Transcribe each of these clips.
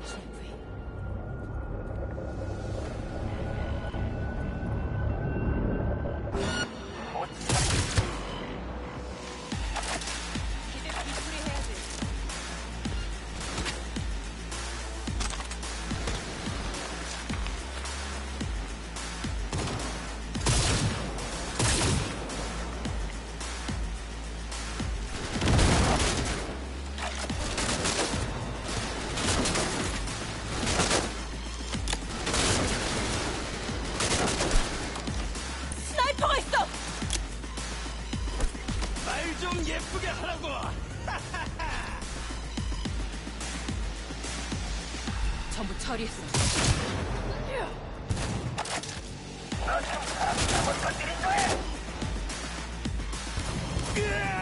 Jesús. 전부 처리했어. 너좀 사람 잡을 건드린 거야!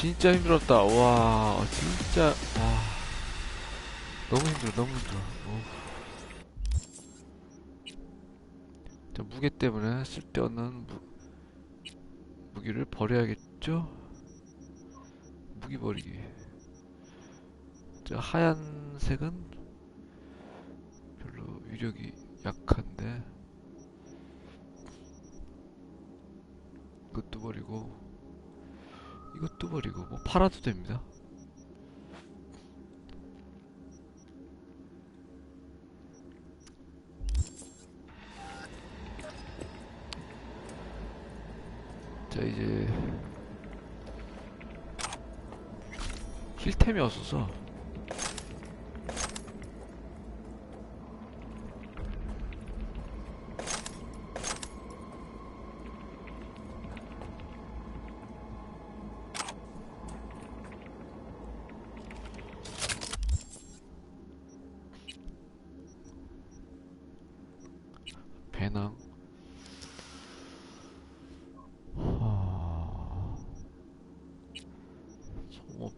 아 진짜 힘들었다. 와 진짜. 아 너무 힘들어 너무 힘들어. 어. 자, 무게 때문에 쓸데없는 무, 무기를 버려야겠죠? 무기 버리기. 자 하얀색은 별로 위력이 약한데. 이것도 버리고 이것도 버리고 뭐 팔아도 됩니다. 자 이제 힐템이 없어서 배낭 하... 소모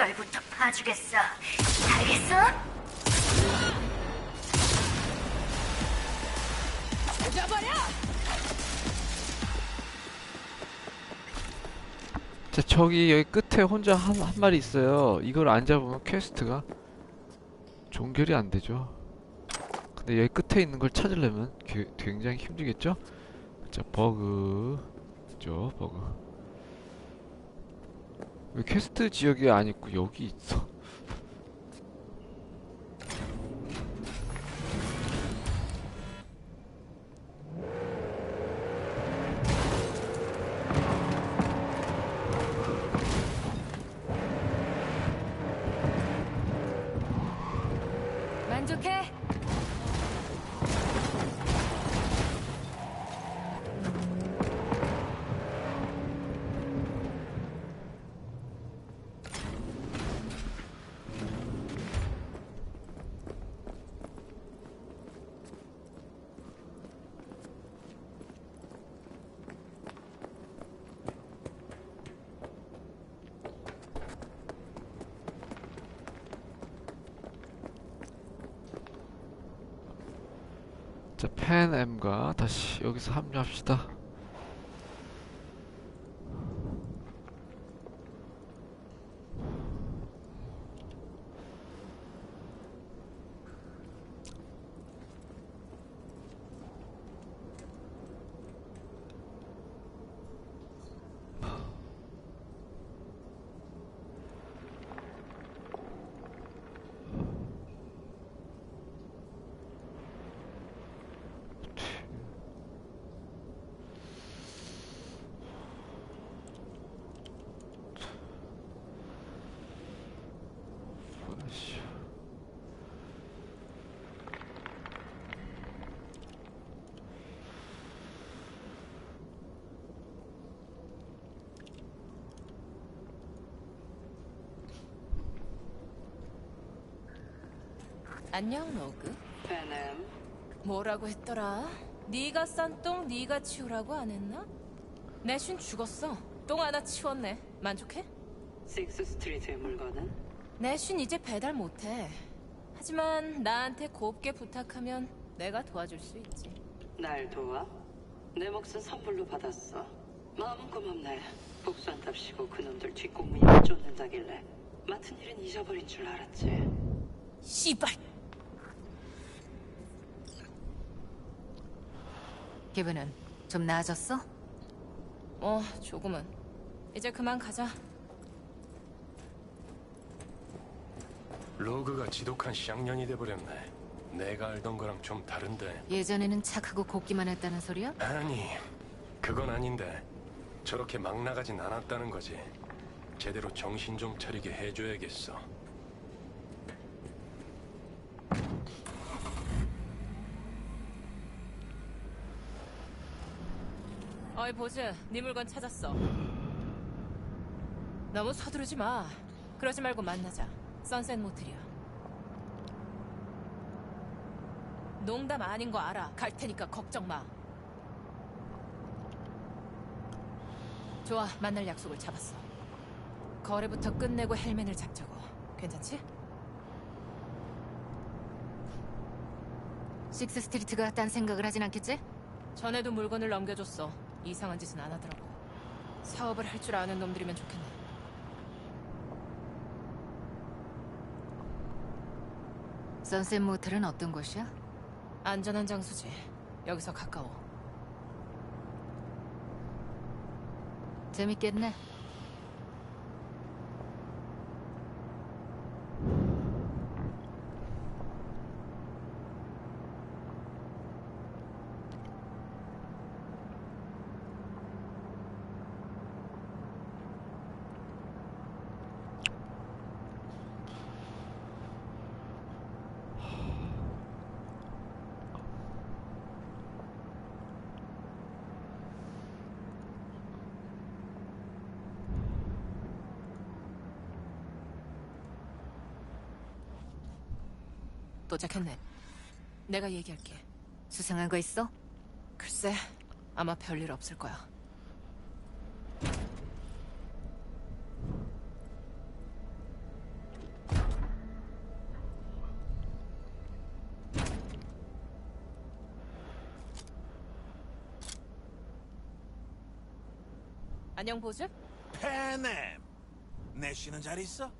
품 눈깔부터 파주겠어. 알겠어? 자, 저기 여기 끝에 혼자 한, 한 마리 있어요. 이걸 안 잡으면 퀘스트가 종결이 안 되죠. 근데 여기 끝에 있는 걸 찾으려면 게- 굉장히 힘들겠죠? 자, 버그. 있죠, 버그. 왜 퀘스트 지역이 안 있고 여기 있어? 자, 팬엠과 다시 여기서 합류합시다. 안녕, 로그. 베넴, 뭐라고 했더라? 네가 싼 똥 네가 치우라고 안 했나? 내슌 죽었어. 똥 하나 치웠네. 만족해? 식스 스트리트의 물건은 내슌 이제 배달 못해. 하지만 나한테 곱게 부탁하면 내가 도와줄 수 있지. 날 도와? 내 몫은 선불로 받았어. 마음은 고맙네. 복수한답시고 그놈들 뒷공문이나 쫓는다길래 맡은 일은 잊어버린 줄 알았지. 씨발! 기분은 좀 나아졌어? 어, 조금은. 이제 그만 가자. 로그가 지독한 쌍년이 돼버렸네. 내가 알던 거랑 좀 다른데. 예전에는 착하고 곱기만 했다는 소리야? 아니, 그건 아닌데. 저렇게 막 나가진 않았다는 거지. 제대로 정신 좀 차리게 해줘야겠어. 어이, 보즈. 네 물건 찾았어. 너무 서두르지 마. 그러지 말고 만나자. 선셋 모텔이야. 농담 아닌 거 알아. 갈 테니까 걱정 마. 좋아, 만날 약속을 잡았어. 거래부터 끝내고 헬멘을 잡자고. 괜찮지? 식스 스트리트가 딴 생각을 하진 않겠지? 전에도 물건을 넘겨줬어. 이상한 짓은 안 하더라고. 사업을 할 줄 아는 놈들이면 좋겠네. 선셋 모텔은 어떤 곳이야? 안전한 장소지. 여기서 가까워. 재밌겠네. 도착했네. 내가 얘기할게. 수상한 거 있어? 글쎄, 아마 별일 없을 거야. 안녕 보즈? 페넴! 내 쉬는 자리 있어?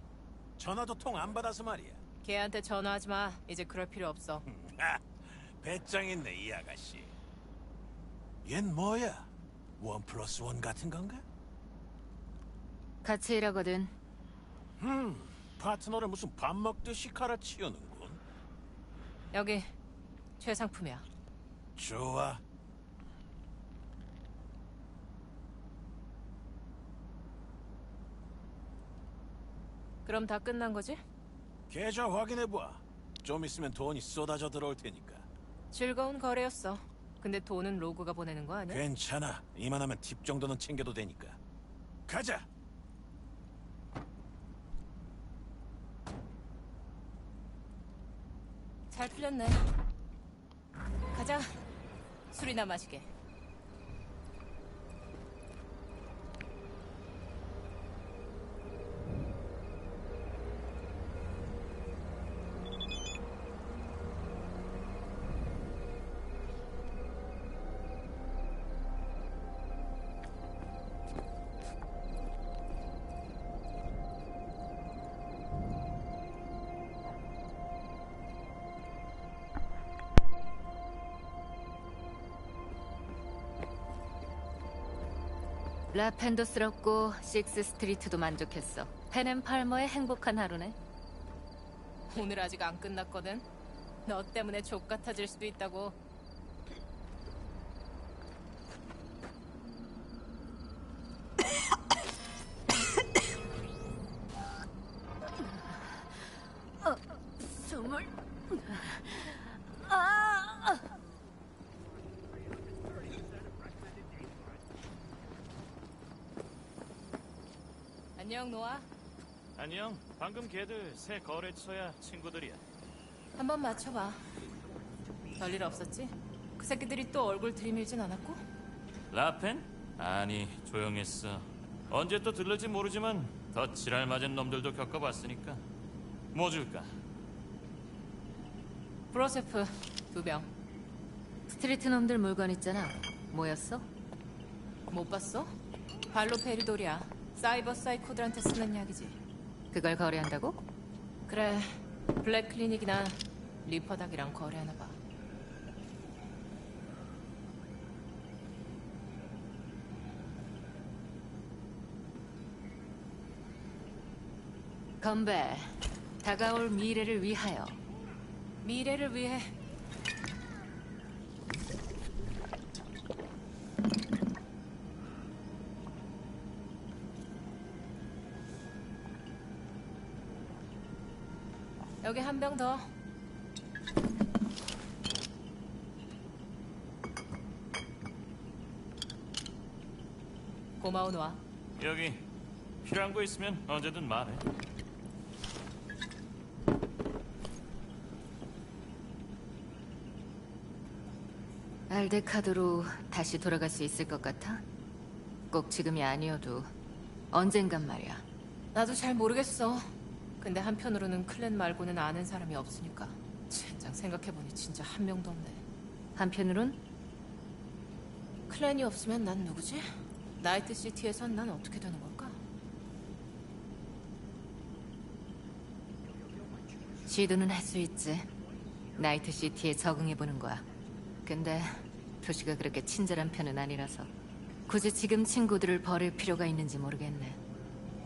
전화도 통 안 받아서 말이야. 걔한테 전화하지 마. 이제 그럴 필요 없어. 하, 배짱 있네 이 아가씨. 얜 뭐야? 원 플러스 원 같은 건가? 같이 일하거든. 음, 파트너를 무슨 밥 먹듯이 갈아치우는군. 여기 최상품이야. 좋아. 그럼 다 끝난 거지? 계좌 확인해봐. 좀 있으면 돈이 쏟아져 들어올 테니까. 즐거운 거래였어. 근데 돈은 로그가 보내는 거 아니야? 괜찮아. 이만하면 팁 정도는 챙겨도 되니까. 가자. 잘 풀렸네. 가자. 술이나 마시게. 라펜도스럽고 식스 스트리트도 만족했어. 페넴 팔머의 행복한 하루네. 오늘 아직 안 끝났거든. 너 때문에 족 같아질 수도 있다고. 숨을. 안녕 노아. 안녕. 방금 걔들 새 거래처야 친구들이야. 한번 맞춰봐. 별일 없었지? 그 새끼들이 또 얼굴 들이밀진 않았고? 라펜? 아니 조용했어. 언제 또 들를지 모르지만 더 지랄 맞은 놈들도 겪어봤으니까. 뭐 줄까? 브로세프 두 병. 스트리트 놈들 물건 있잖아. 뭐였어? 못 봤어? 발로 페리돌이야. 사이버 사이코들한테 쓰는 약이지. 그걸 거래한다고? 그래. 블랙 클리닉이나 리퍼닥이랑 거래하나 봐. 건배. 다가올 미래를 위하여. 미래를 위해 한 병 더. 고마워 노아. 여기 필요한 거 있으면 언제든 말해. 알데카드로 다시 돌아갈 수 있을 것 같아? 꼭 지금이 아니어도 언젠간 말이야. 나도 잘 모르겠어. 근데 한편으로는 클랜 말고는 아는 사람이 없으니까. 젠장 생각해보니 진짜 한 명도 없네. 한편으론 클랜이 없으면 난 누구지? 나이트 시티에선 난 어떻게 되는 걸까? 시도는 할 수 있지. 나이트 시티에 적응해보는 거야. 근데 도시가 그렇게 친절한 편은 아니라서 굳이 지금 친구들을 버릴 필요가 있는지 모르겠네.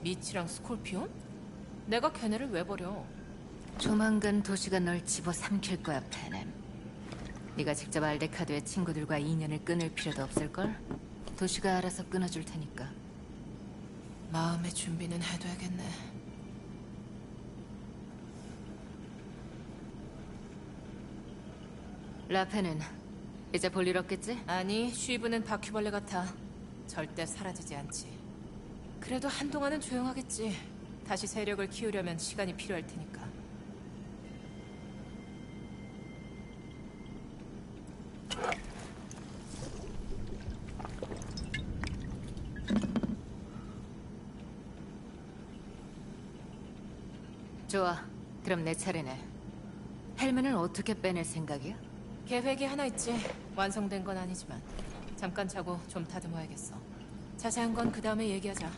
미치랑 스콜피온? 내가 걔네를 왜 버려? 조만간 도시가 널 집어삼킬 거야, 페넴. 네가 직접 알데카드의 친구들과 인연을 끊을 필요도 없을걸? 도시가 알아서 끊어줄 테니까. 마음의 준비는 해둬야겠네. 라페는 이제 볼 일 없겠지? 아니, 쉬브는 바퀴벌레 같아. 절대 사라지지 않지. 그래도 한동안은 조용하겠지. 다시 세력을 키우려면 시간이 필요할 테니까. 좋아. 그럼 내 차례네. 헬멘을 어떻게 빼낼 생각이야? 계획이 하나 있지. 완성된 건 아니지만. 잠깐 자고 좀 다듬어야겠어. 자세한 건 그 다음에 얘기하자.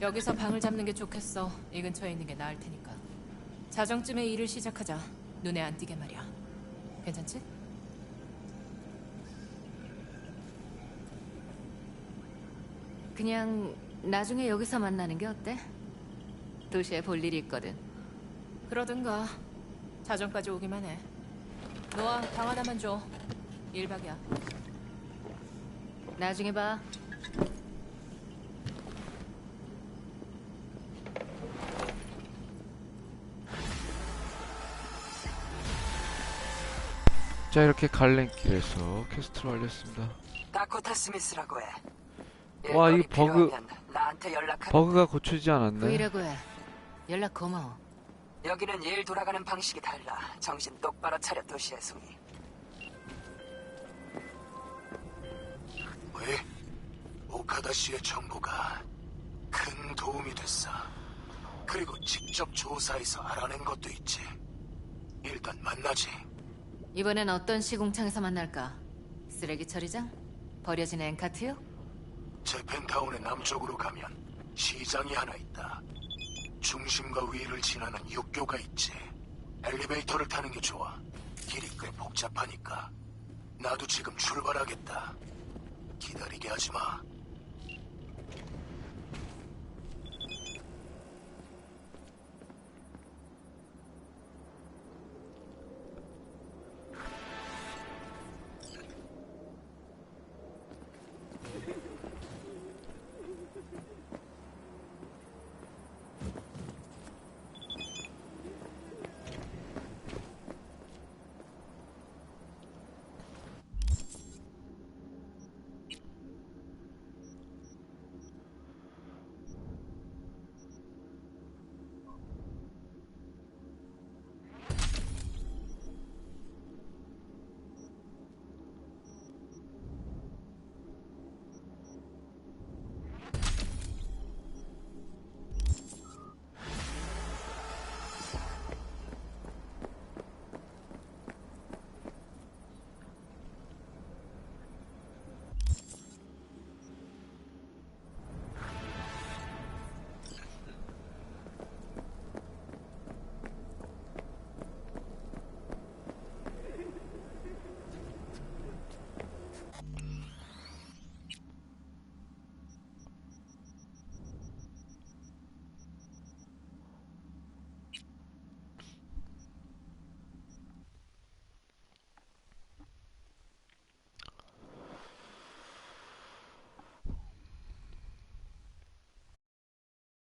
여기서 방을 잡는 게 좋겠어. 이 근처에 있는 게 나을 테니까. 자정쯤에 일을 시작하자. 눈에 안 띄게 말이야. 괜찮지? 그냥 나중에 여기서 만나는 게 어때? 도시에 볼 일이 있거든. 그러든가. 자정까지 오기만 해. 너와 방 하나만 줘. 1박이야. 나중에 봐. 자 이렇게 갈랜길에서 퀘스트를 완료했습니다. 다코타 스미스라고 해. 와, 일거리 이 버그- 필요하면 나한테 연락하. 버그가 고쳐지지 않았네. 브이라고 해. 연락 고마워. 여기는 일 돌아가는 방식이 달라. 정신 똑바로 차려 도시의 송이. 왜? 오카다 씨의 정보가 큰 도움이 됐어. 그리고 직접 조사해서 알아낸 것도 있지. 일단 만나지. 이번엔 어떤 시공창에서 만날까? 쓰레기 처리장? 버려진 엔카트요? 재팬타운의 남쪽으로 가면 시장이 하나 있다. 중심과 위를 지나는 육교가 있지. 엘리베이터를 타는 게 좋아. 길이 꽤 복잡하니까. 나도 지금 출발하겠다. 기다리게 하지 마.